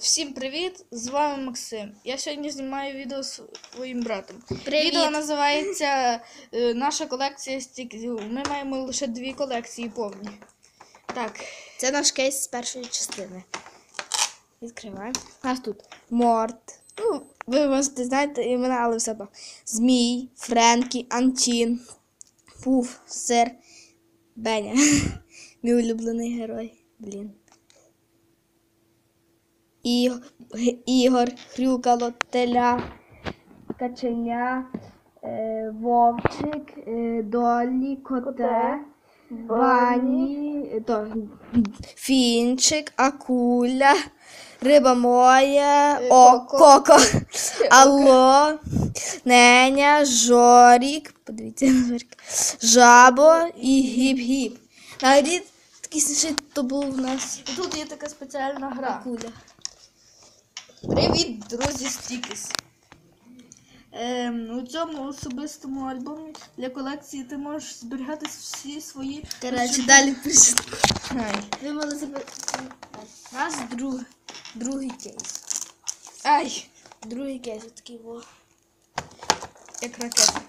Всім привіт! З вами Максим. Я сьогодні знімаю відео з своїм братом. Привіт. Відео називається е, Наша колекція стікерів. Ми маємо лише дві колекції повні. Так, Це наш кейс з першої частини. Відкриваємо. У нас тут Морт. Ну, ви можете знаєте імена, але все одно. Змій, Френкі, Антін, Пуф, Сир, Беня. Мій улюблений герой. Блін. І... Ігор, Хрюкало, Теля, Каченя, е, Вовчик, е, Долі, Коте. Вані, то, фінчик, акуля, риба моя, о, коко, алло, неня, жорік, подивіться жорік, жабо і гіп-гіп. Навіть такий то був у нас і тут є така спеціальна гра. акуля. Привіт, друзі, стікіс. Ем, у цьому особистому альбомі для колекції ти можеш зберігати всі свої. Коротше, далі. Ви мали забити. У нас друг, другий кейс. Ай, Другий кейс, такий во. як ракета.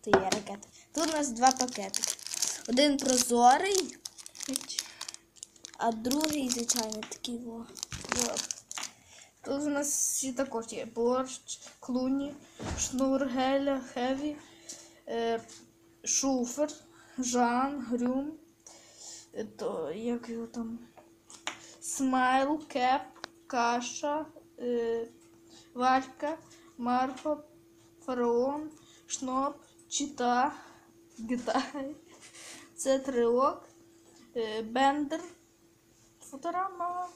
То є ракета. Тут у нас два пакетики. Один прозорий, а другий, звичайно, такий во. Тут у нас всі також є борщ, клуні, шнур, геля, хеві, е, шуфер, жан, грюм, е, то, як його там, смайл, кеп, каша, е, валька, марфа, фараон, шноп, чита, гітай, це триок, е, бендер, фоторама.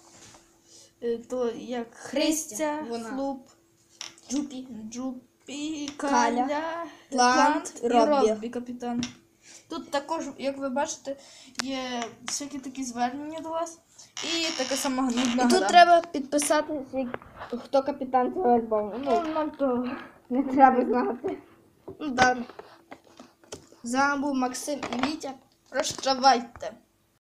Е, То як Христя, Христя, вона. Флуп, Джупі. Джупі, Каля, Каля, Плант, і Роббі. Роббі, капітан. Тут також, як ви бачите, є всякі такі звернення до вас. І така сама нудна І гра. тут треба підписатися, хто капітан цього альбому. Ну, Ну, нам то. не треба знати. Ну, да. З вами був Максим і Вітя. Прощавайте.